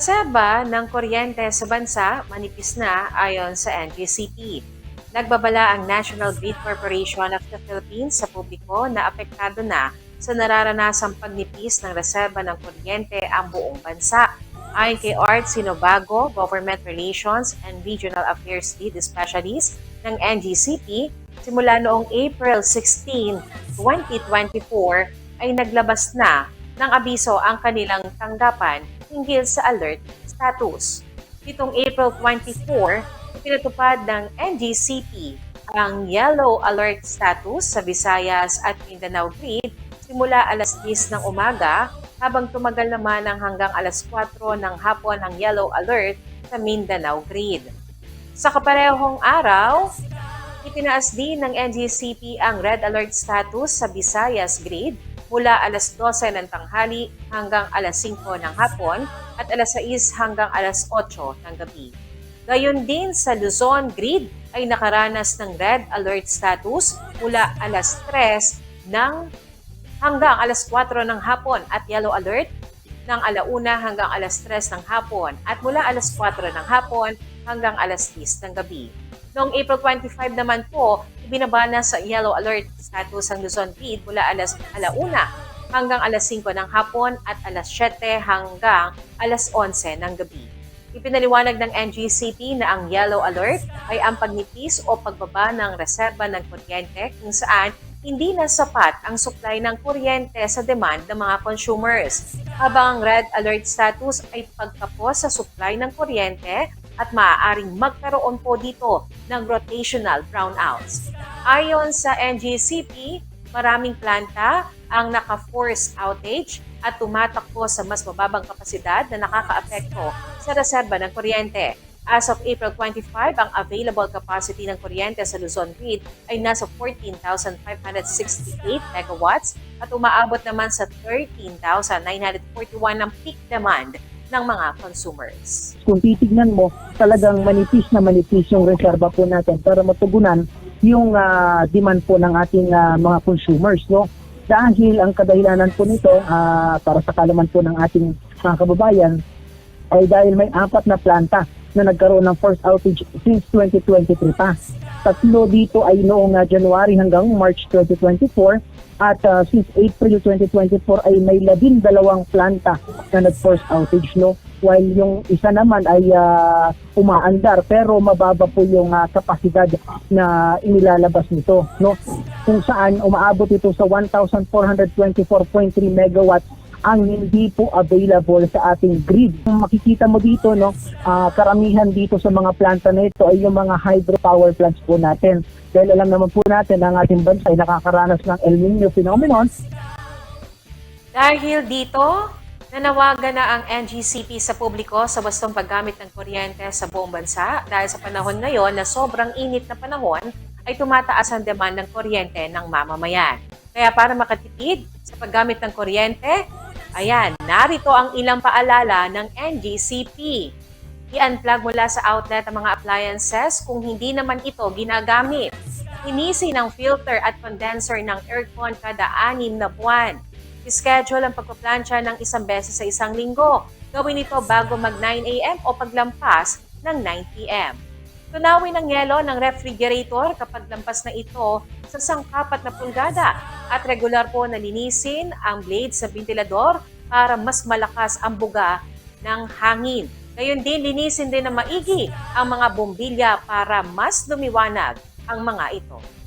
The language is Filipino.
Reserba ng kuryente sa bansa manipis na ayon sa NGCP. Nagbabala ang National Grid Corporation of the Philippines sa publiko na apektado na sa nararanasang pagnipis ng reserba ng kuryente ang buong bansa. Ayon kay Art Sinobago, Government Relations and Regional Affairs Lead Specialist ng NGCP, simula noong April 16, 2024 ay naglabas na ng abiso ang kanilang tanggapan hinggil sa alert status. Itong April 24, pinatupad ng NGCP ang yellow alert status sa Visayas at Mindanao Grid simula alas 10 ng umaga habang tumagal naman ng hanggang alas 4 ng hapon ang yellow alert sa Mindanao Grid. Sa kaparehong araw, itinaas din ng NGCP ang red alert status sa Visayas Grid mula alas 12 ng tanghali hanggang alas 5 ng hapon at alas 6 hanggang alas 8 ng gabi. Gayon din sa Luzon Grid ay nakaranas ng red alert status mula alas 3 ng hanggang alas 4 ng hapon at yellow alert ng alauna hanggang alas 3 ng hapon at mula alas 4 ng hapon hanggang alas 10 ng gabi. Noong April 25 naman po, ibinaba na sa yellow alert status ang Luzon Grid mula alas alauna hanggang alas 5 ng hapon at alas 7 hanggang alas 11 ng gabi. Ipinaliwanag ng NGCP na ang yellow alert ay ang pagnipis o pagbaba ng reserba ng kuryente kung saan hindi na sapat ang supply ng kuryente sa demand ng mga consumers. Habang ang red alert status ay pagkapos sa supply ng kuryente at maaaring magkaroon po dito ng rotational brownouts. Ayon sa NGCP, maraming planta ang naka-force outage at tumatakbo sa mas mababang kapasidad na nakakaapekto sa reserba ng kuryente. As of April 25, ang available capacity ng kuryente sa Luzon Grid ay nasa 14,568 megawatts at umaabot naman sa 13,941 ng peak demand ng mga consumers. kung titignan mo, talagang manipis na manipis yung reserba po natin para matugunan yung ah, demand po ng ating ah, mga consumers. No? Dahil ang kadahilanan po nito, ah, para sa kalaman po ng ating mga kababayan, ay dahil may apat na planta na nagkaroon ng first outage since 2023 pa. Tatlo dito ay noong ah, January hanggang March 2024 at ah, since April 2024 ay may labing dalawang planta na nag-first outage. No? While yung isa naman ay ah, umaandar pero mababa po yung ah, kapasidad na inilalabas nito no kung saan umaabot ito sa 1424.3 megawatts ang hindi po available sa ating grid. Kung makikita mo dito no, ah, karamihan dito sa mga planta na ito ay yung mga hydropower plants po natin. Dahil alam naman po natin na ang ating bansa ay nakakaranas ng El Nino phenomenon Dahil dito, nanawagan na ang NGCP sa publiko sa wastong paggamit ng kuryente sa buong bansa dahil sa panahon ngayon na sobrang init na panahon ay tumataas ang demand ng kuryente ng mamamayan. Kaya para makatipid sa paggamit ng kuryente, ayan, narito ang ilang paalala ng NGCP. I-unplug mula sa outlet ang mga appliances kung hindi naman ito ginagamit. Inisin ang filter at condenser ng aircon kada anim na buwan. I-schedule ang pagpaplansya ng isang beses sa isang linggo. Gawin ito bago mag 9 a.m. o paglampas ng 9 p.m. Tunawin ang yelo ng refrigerator kapag lampas na ito sa sangkapat na pulgada at regular po nalinisin ang blade sa ventilador para mas malakas ang buga ng hangin. Gayon din, linisin din na maigi ang mga bombilya para mas lumiwanag ang mga ito.